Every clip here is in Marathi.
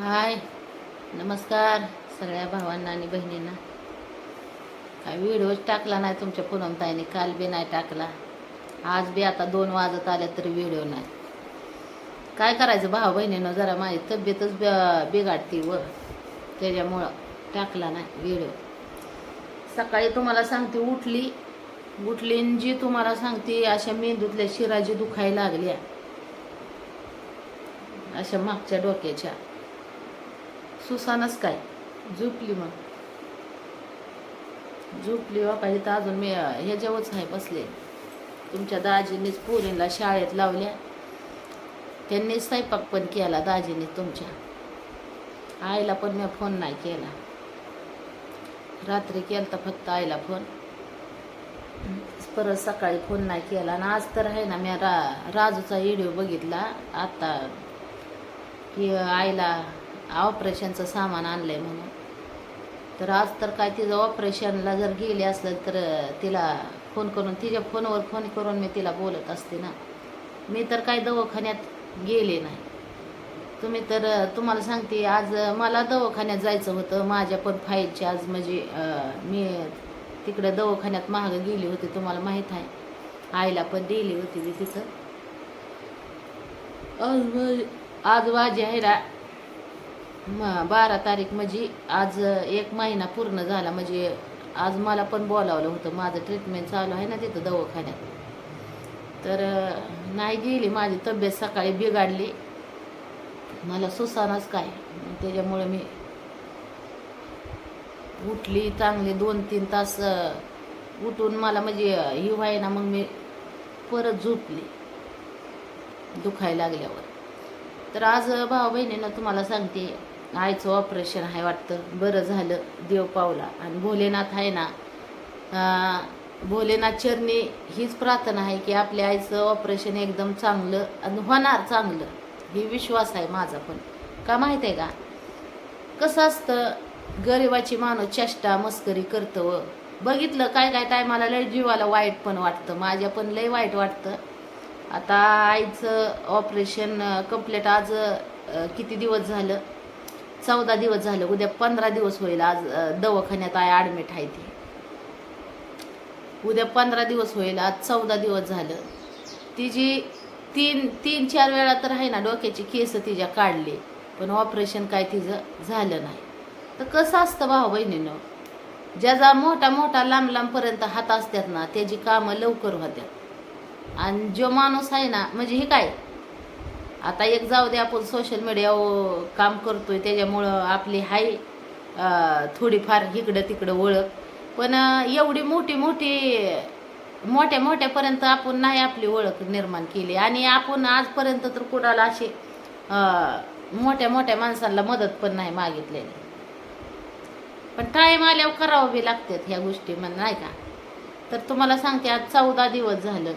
हाय. नमस्कार सगळ्या भावांना आणि बहिणींना. काय व्हिडिओ टाकला नाही तुमच्या पुनमताईने काल बी नाही टाकला. आज बी आता दोन वाजत आल्या तरी व्हिडिओ नाही. काय करायचं भाऊ बहिणीनं जरा माझी तब्येतच ब- बिघाडती व. त्याच्यामुळं टाकला नाही व्हिडिओ. सकाळी तुम्हाला सांगते उठली. उठली जी तुम्हाला सांगते अशा मेंदूतल्या शिराजी दुखायला लागल्या. अशा मागच्या डोक्याच्या. सुसानच काय? झोपली मग. झोपली हो, बापा इथं अजून मी ह्याच्यावरच आहे बसले. तुमच्या दाजींनीच पोरींला शाळेत लावल्या. त्यांनी स्वयंपाक पण केला दाजीने तुमच्या. आईला पण मी फोन नाही केला. रात्री केला तर फक्त आईला फोन. परत सकाळी फोन नाही केला. आणि आज तर आहे ना मी रा राजूचा व्हिडिओ बघितला. आता की आईला ऑपरेशनचं सामान आणलं आहे म्हणून. तर आज तर काय तिचं ऑपरेशनला जर गेली असलं तर तिला फोन करून तिच्या फोनवर फोन करून मी तिला बोलत असते ना. मी तर काय दवाखान्यात गेले नाही. तुम्ही तर तुम्हाला सांगते आज मला दवाखान्यात जायचं होतं. माझ्या पण फाईलची आज म्हणजे मी तिकडे दवाखान्यात महाग गेली होती तुम्हाला माहीत आहे. आईला पण दिली होती मी तिथं. आज माझी- आज माझी आहे म- बारा तारीख म्हणजे आज एक महिना पूर्ण झाला म्हणजे आज मला पण बोलावलं होतं माझं ट्रीटमेंट चालू आहे ना तिथं दवाखान्यात. तर नाही गेली माझी तब्येत सकाळी बिघाडली. मला सुसानच काय त्याच्यामुळे मी उठली चांगली दोन तीन तास उठून मला म्हणजे ही व्हाय ना मग मी परत झोपली दुखायला लागल्यावर. तर आज भाऊ बहिणीनं तुम्हाला सांगते आईचं ऑपरेशन आहे वाटतं. बरं झालं. देव पावला. आणि भोलेनाथ आहे ना भोलेनाथ चरणी हीच प्रार्थना आहे की आपल्या आईचं ऑपरेशन एकदम चांगलं आणि होणार चांगलं. ही विश्वास आहे माझा पण. का माहीत आहे का? कसं असतं गरिबाची माणूस चेष्टा मस्करी करतं व. बघितलं काय काय टायमाला लय जीवाला वाईट पण वाटतं. माझ्या पण लय वाईट वाटतं. आता आईचं ऑपरेशन कंप्लीट आज किती दिवस झालं? चौदा दिवस झालं उद्या पंधरा दिवस होईल आज दवाखान्यात आहे ॲडमिट आहे ती. उद्या पंधरा दिवस होईल आज चौदा दिवस झालं. तिची तीन तीन चार वेळा तर आहे ना डोक्याची केस तिच्या काढली पण ऑपरेशन काय तिचं झालं नाही. तर कसं असतं भाऊ बहिणीनं ज्याचा मोठा मोठा लांब लांबपर्यंत हात असतात ना त्याची कामं लवकर होत्यात आणि जो माणूस आहे ना म्हणजे हे काय आता एक जाऊ दे आपण सोशल मीडियावर काम करतोय त्याच्यामुळं आपली हाय थोडीफार इकडं तिकडं ओळख. पण एवढी मोठी मोठी मोठ्या मोठ्यापर्यंत आपण नाही आपली ओळख निर्माण केली. आणि आपण आजपर्यंत तर कुणाला असे मोठ्या मोठ्या माणसांना मदत पण नाही मागितलेली. पण टाईम आल्यावर करावं बी लागतात ह्या गोष्टी म्हण नाही का? तर तुम्हाला सांगते आज चौदा दिवस झालं.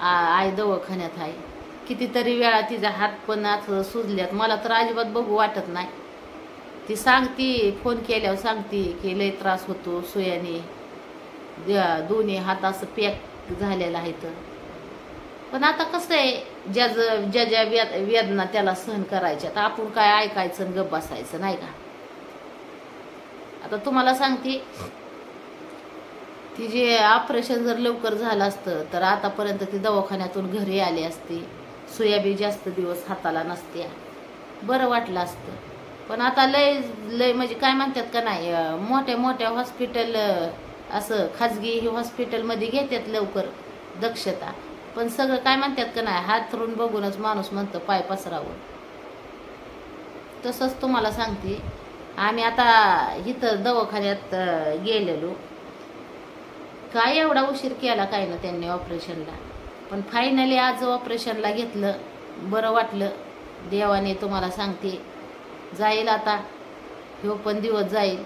आ- आई दवाखान्यात आहे. कितीतरी वेळा तिचा हात पण असं सुजल्यात. मला तर अजिबात बघू वाटत नाही. ती सांगती फोन केल्यावर सांगती की लय त्रास होतो सुयाने. दोन्ही हात असं पॅक झालेला आहे तर. पण आता कसं आहे ज्या ज्या ज्या वेद वेदना त्याला सहन करायच्या तर आपण काय ऐकायचं आणि गप बसायचं नाही का? आता तुम्हाला सांगते ती जे ऑपरेशन जर लवकर झालं असतं तर आतापर्यंत ती दवाखान्यातून घरी आली असती. सोयाबीन जास्त दिवस हाताला नसत्या बरं वाटलं असतं. पण आता लय लय म्हणजे काय म्हणतात का नाही मोठ्या मोठ्या हॉस्पिटल असं खाजगी हे हॉस्पिटलमध्ये घेतात लवकर दक्षता. पण सगळं काय म्हणतात का नाही हात धरून बघूनच माणूस म्हणतं पाय पसरावं. तसंच तुम्हाला सांगते. आम्ही आता इथं दवाखान्यात गेलेलो. काय एवढा उशीर केला काय ना त्यांनी ऑपरेशनला पण फायनली आज ऑपरेशनला घेतलं. बरं वाटलं. देवाने तुम्हाला सांगते. जाईल आता. ह्यो पण दिवस जाईल.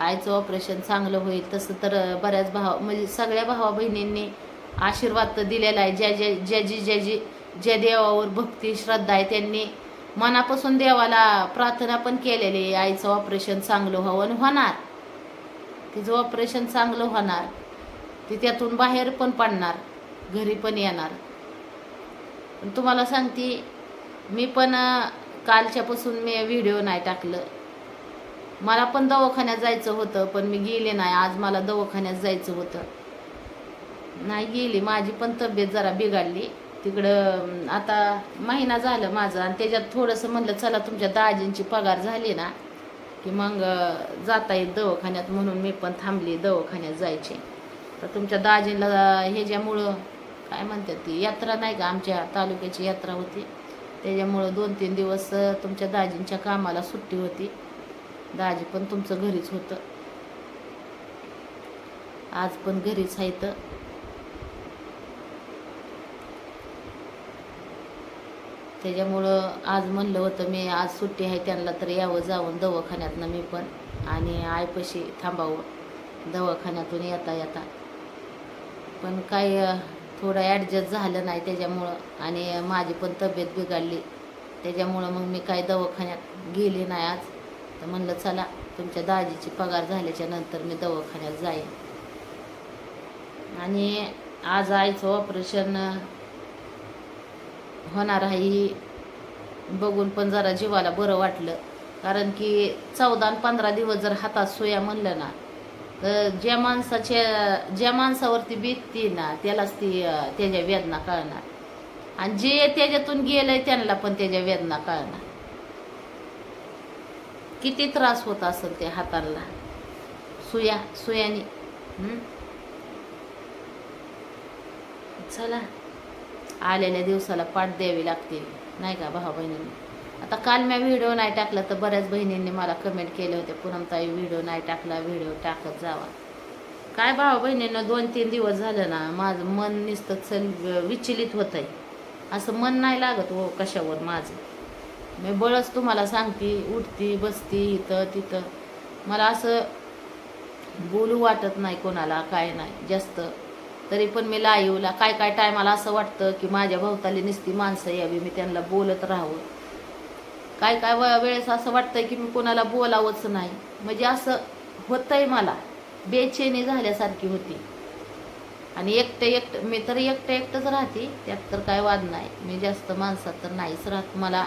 आईचं ऑपरेशन चांगलं होईल. तसं तर बऱ्याच भाव म्हणजे सगळ्या भावा बहिणींनी आशीर्वाद तर दिलेला आहे. ज्या ज्या ज्या ज्या जी ज्या देवावर भक्ती श्रद्धा आहे त्यांनी मनापासून देवाला प्रार्थना पण केलेली आहे. आईचं ऑपरेशन चांगलं व्हावं आणि होणार. तिचं ऑपरेशन चांगलं होणार. ती त्यातून बाहेर पण पडणार. घरी पण येणार. तुम्हाला सांगते मी पण कालच्यापासून मी व्हिडिओ नाही टाकलं. मला पण दवाखान्यात जायचं होतं पण मी गेले नाही. आज मला दवाखान्यात जायचं होतं. नाही गेली. माझी पण तब्येत जरा बिघडली. तिकडं आता महिना झालं माझा आणि त्याच्यात थोडंसं म्हणलं चला तुमच्या दाजींची पगार झाली ना की मग जाता येईल दवाखान्यात म्हणून मी पण थांबली दवाखान्यात जायचे. तर तुमच्या दाजींला ह्याच्यामुळं काय म्हणतात ती यात्रा नाही का आमच्या तालुक्याची यात्रा होती. त्याच्यामुळं दोन तीन दिवस तुमच्या दाजींच्या कामाला सुट्टी होती. दाजी पण तुमचं घरीच होतं. आज पण घरीच आहे तर त्याच्यामुळं आज म्हणलं होतं मी आज सुट्टी आहे त्यांना तर यावं जाऊन दवाखान्यातनं मी पण. आणि आयपशी थांबावं दवाखान्यातून येता येता. पण काय थोडं ॲडजस्ट झालं नाही त्याच्यामुळं. आणि माझी पण तब्येत बिघडली. त्याच्यामुळं मग मी काय दवाखान्यात गेले नाही आज. तर म्हणलं चला तुमच्या दाजीची पगार झाल्याच्यानंतर मी दवाखान्यात जाईन. आणि आज आईचं ऑपरेशन होणार आहे ही बघून पण जरा जीवाला बरं वाटलं. कारण की चौदा आणि पंधरा दिवस जर हातात सोया म्हणलं ना तर ज्या माणसाच्या ज्या माणसावरती बीतती ना त्यालाच ती त्याच्या वेदना कळणार. आणि जे त्याच्यातून गेलंय त्यांना पण त्याच्या वेदना कळणार. किती त्रास होत असेल त्या हाताला. सुया सुयाने. चला. आलेल्या दिवसाला पाठ द्यावी लागते नाही का भाऊ बहिणींनी आता काल मी व्हिडिओ नाही टाकला तर बऱ्याच बहिणींनी मला कमेंट केले होते पूनमताई व्हिडिओ नाही टाकला व्हिडिओ टाकत जावा. काय भावा बहिणींना दोन तीन दिवस झालं ना माझं मन नुसतं चल विचलित होत आहे असं मन नाही लागत हो कशावर माझं. मी बळच तुम्हाला सांगते उठती बसती इथं तिथं. मला असं बोलू वाटत नाही कोणाला काय नाही जास्त. तरी पण मी लाईवला काय काय टायमाला असं वाटतं की माझ्या भोवताली नुसती माणसं यावी मी त्यांना बोलत राहावं. काय काय वेळेस असं वाटतंय की मी कोणाला बोलावंच नाही. म्हणजे असं होतंय मला. बेचैनी झाल्यासारखी होती. आणि एकटं एकटं मी तर एकटं एकटंच राहते. त्यात तर काय वाद नाही. मी जास्त माणसात तर नाहीच राहत. मला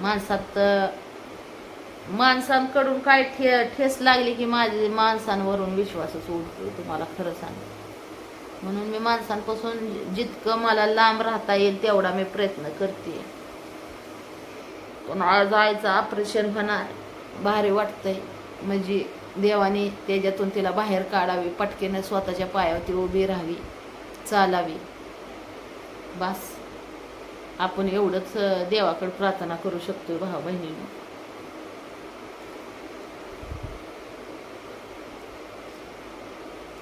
माणसात माणसांकडून काय ठे ठेस लागली की माझी माणसांवरून विश्वासच उडतो तुम्हाला खरं सांग. म्हणून मी माणसांपासून जितकं मला लांब राहता येईल तेवढा मी प्रयत्न करते. पण आज आईचं ऑपरेशन होणार भारी वाटतंय. म्हणजे देवाने त्याच्यातून तिला बाहेर काढावी पटकेनं स्वतःच्या पायावरती उभी राहावी चालावी. बस. आपण एवढंच देवाकडे प्रार्थना करू शकतो भाऊ बहिणीनं.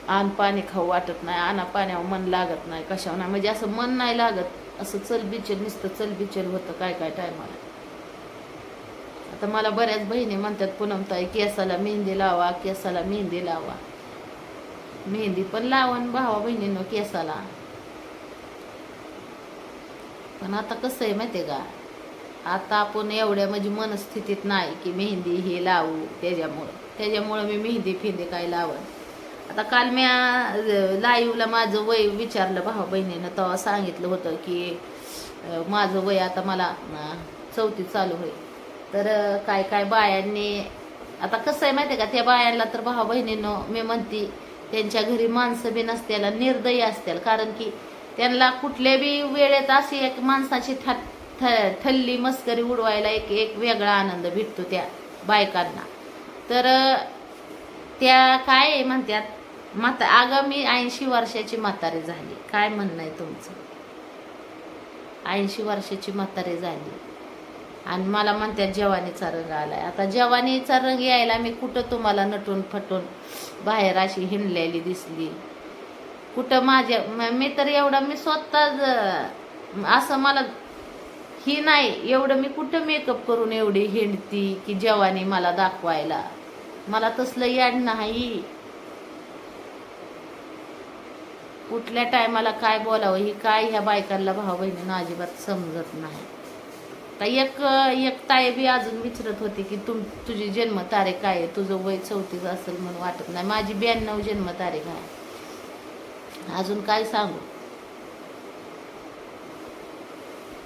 आण पाणी खाऊ वाटत नाही आणा पाण्यावर मन लागत नाही कशावर नाही. म्हणजे असं मन नाही लागत असं चलबिचल नुसतं चलबिचल होतं काय काय टायमाला आता मला बऱ्याच बहिणी म्हणतात पूनमताई केसाला मेहंदी लावा केसाला मेहंदी लावा. मेहंदी पण लावण भावा बहिणीनं केसाला. पण आता कसं आहे माहिती का? आता आपण एवढ्या म्हणजे मनस्थितीत नाही की मेहंदी हे लावू त्याच्यामुळं. त्याच्यामुळं मी मेहंदी फेंदी काय लावन आता काल मी लाईव्हला माझं वय विचारलं भावा बहिणीनं तेव्हा सांगितलं होतं की माझं वय आता मला चौथी चालू होईल. तर काय काय बायांनी आता कसं आहे माहिती आहे का त्या बायांना तर भाऊ बहिणीनं मी म्हणते त्यांच्या घरी माणसं बी नसत्याला निर्दयी असतील कारण की त्यांना कुठल्या बी वेळेत अशी एक माणसाची थल्ली मस्करी उडवायला एक एक वेगळा आनंद भेटतो त्या बायकांना. तर त्या काय आहे म्हणतात म्हाता अगं मी ऐंशी वर्षाची म्हातारी झाली. काय म्हणणं आहे तुमचं? ऐंशी वर्षाची म्हातारी झाली. आणि मला म्हणतात जवानीचा रंग आलाय. आता जवानीचा रंग यायला मी कुठं तुम्हाला नटून फटून बाहेर अशी हिंडलेली दिसली. कुठं माझ्या मी तर एवढं मी स्वतःच असं मला ही नाही एवढं मी कुठं मेकअप करून एवढी हिंडती की जवानी मला दाखवायला? मला तसलं याड नाही. कुठल्या टायमाला काय बोलावं ही काय ह्या बायकांना भाऊ बहिणीनं अजिबात समजत नाही. तर एक एक ताई बी अजून विचारत होती की तुम तुझी जन्मतारीख काय आहे? तुझं वय चौतीस असेल म्हणून वाटत नाही. माझी ब्याण्णव जन्मतारीख आहे. अजून काय सांगू?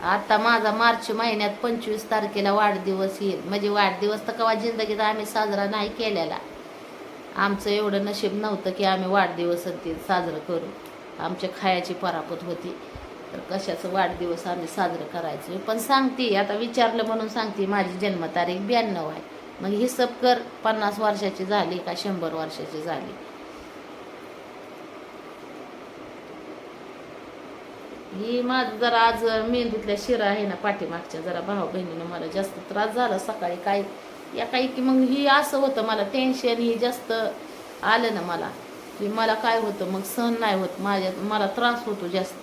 आता माझा मार्च महिन्यात पंचवीस तारखेला वाढदिवस येईल. म्हणजे वाढदिवस तर कवा जिंदगीत आम्ही साजरा नाही केलेला. आमचं एवढं नशीब नव्हतं की आम्ही वाढदिवस ते साजरं करू. आमच्या खायाची परापत होती. तर कशाचं वाढदिवस आम्ही साजरं करायचं पण सांगते आता विचारलं म्हणून सांगते माझी जन्मतारीख ब्याण्णव आहे. मग हिसब कर पन्नास वर्षाची झाली का शंभर वर्षाची झाली? ही माझं जरा आज मेंदूतल्या शिरा आहे ना पाठीमागच्या जरा भाऊ बहिणीनं मला जास्त त्रास झाला सकाळी काय या काही की मग ही असं होतं मला टेन्शन ही जास्त आलं ना मला. की मला काय होतं मग सहन नाही होत माझ्या मला त्रास होतो जास्त.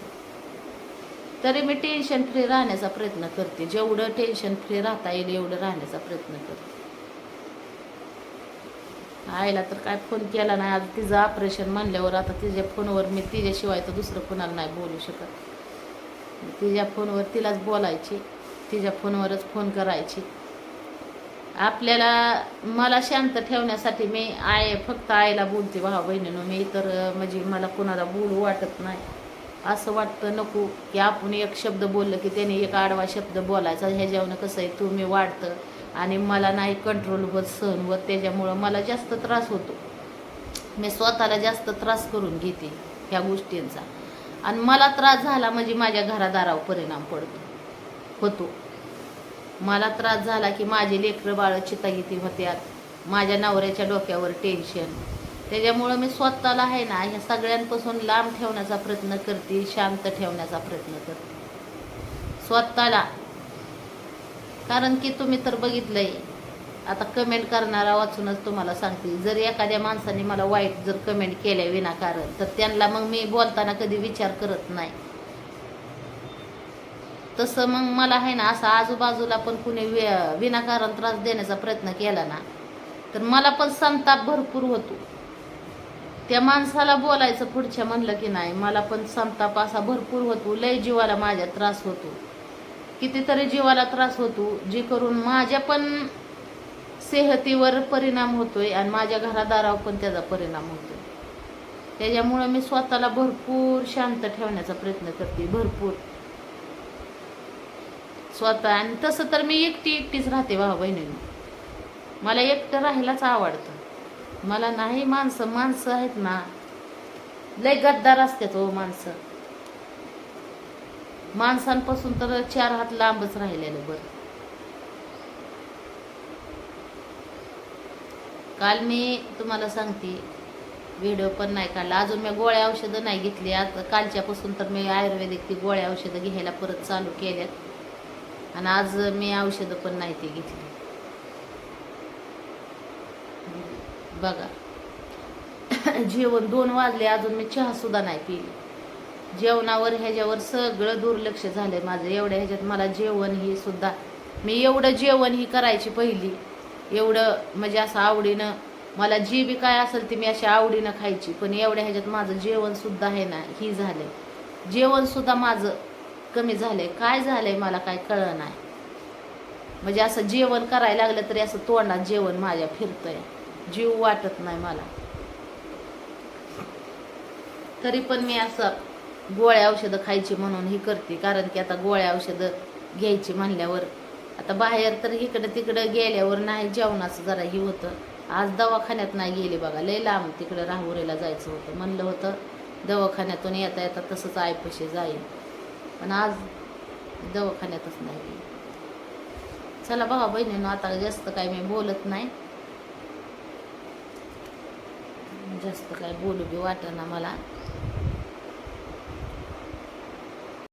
तरी मी टेन्शन फ्री राहण्याचा प्रयत्न करते. जेवढं टेन्शन फ्री राहता येईल एवढं राहण्याचा प्रयत्न करते. आईला तर काय फोन केला नाही. आता तिचं ऑपरेशन म्हणल्यावर आता तिच्या फोनवर मी तिच्याशिवाय तर दुसरं कोणाला नाही बोलू शकत. तिच्या फोनवर तिलाच बोलायची. तिच्या फोनवरच फोन करायची. आपल्याला मला शांत ठेवण्यासाठी मी आय फक्त आईला बोलते भाऊ बहिणीनं मी तर म्हणजे मला कोणाला बोलू वाटत नाही. असं वाटतं नको. की आपण एक शब्द बोललं की त्याने एक आडवा शब्द बोलायचा. ह्याच्यावरनं कसं आहे तुम्ही वाढतं आणि मला नाही कंट्रोल होत सहन होत. त्याच्यामुळं मला जास्त त्रास होतो. मी स्वतःला जास्त त्रास करून घेते ह्या गोष्टींचा. आणि मला त्रास झाला म्हणजे माझ्या घरादारावर परिणाम पडतो. होतो. मला त्रास झाला की माझे लेकरं बाळ चितागिती होत्यात. माझ्या नवऱ्याच्या डोक्यावर टेन्शन त्याच्यामुळं मी स्वतःला आहे ना ह्या सगळ्यांपासून लांब ठेवण्याचा प्रयत्न करते शांत ठेवण्याचा प्रयत्न करते. स्वतःला. कारण की तुम्ही तर बघितलंय आता कमेंट करणारा वाचूनच तुम्हाला सांगते जर एखाद्या माणसाने मला वाईट जर कमेंट केल्या विनाकारण तर त्यांना मग मी बोलताना कधी विचार करत नाही. तसं मग मला आहे ना असं आजूबाजूला पण कुणी वि- विनाकारण त्रास देण्याचा प्रयत्न केला ना तर मला पण संताप भरपूर होतो. त्या माणसाला बोलायचं पुढच्या म्हणलं की नाही मला पण संताप असा भरपूर होतो लय जीवाला माझ्या त्रास होतो. कितीतरी जीवाला त्रास होतो जे करून माझ्या पण सेहतीवर परिणाम होतोय आणि माझ्या घरादारावर पण त्याचा परिणाम होतोय. त्याच्यामुळं मी स्वतःला भरपूर शांत ठेवण्याचा प्रयत्न करते भरपूर. स्वतः आणि तसं तर मी एकटी एकटीच राहते भाऊ बहिणी मला एकटं राहायलाच आवडतं. मला नाही माणसं माणसं आहेत ना. लय गद्दार असतात हो माणसं. माणसांपासून तर चार हात लांबच राहिलेलं बरं. काल मी तुम्हाला सांगते व्हिडिओ पण नाही काढला. अजून मी गोळ्या औषधं नाही घेतली. आता कालच्यापासून तर मी आयुर्वेदिक ती गोळ्या औषधं घ्यायला परत चालू केल्यात. आणि आज मी औषधं पण नाही ती घेतली. बघा. जेवण दोन वाजले अजून मी चहा सुद्धा नाही पिली. जेवणावर ह्याच्यावर सगळं दुर्लक्ष झालंय माझं. एवढ्या ह्याच्यात मला जेवण ही सुद्धा मी एवढं जेवण ही करायची पहिली. एवढं म्हणजे असं आवडीनं मला जी बी काय असेल ती मी अशी आवडीनं खायची पण एवढ्या ह्याच्यात माझं जेवण सुद्धा आहे ना ही झालंय. जेवण सुद्धा माझं कमी झालंय. काय झालंय मला काय कळलं नाही म्हणजे असं जेवण करायला लागलं तरी असं तोंडात जेवण माझ्या फिरतंय. जीव वाटत नाही मला. तरी पण मी असं गोळ्या औषधं खायची म्हणून ही करते कारण की आता गोळ्या औषधं घ्यायची म्हणल्यावर आता बाहेर तर इकडं तिकडं गेल्यावर नाही जेवणाचं जरा ही होतं. आज दवाखान्यात नाही गेले बघा लय लांब तिकडं राहुरीला जायचं होतं. म्हणलं होतं दवाखान्यातून येता येता तसंच आयपशी जाईल पण आज दवाखान्यातच नाही चला भावा बहिणीनं आता जास्त काय मी बोलत नाही. जास्त काय बोलू बी वाटेना मला.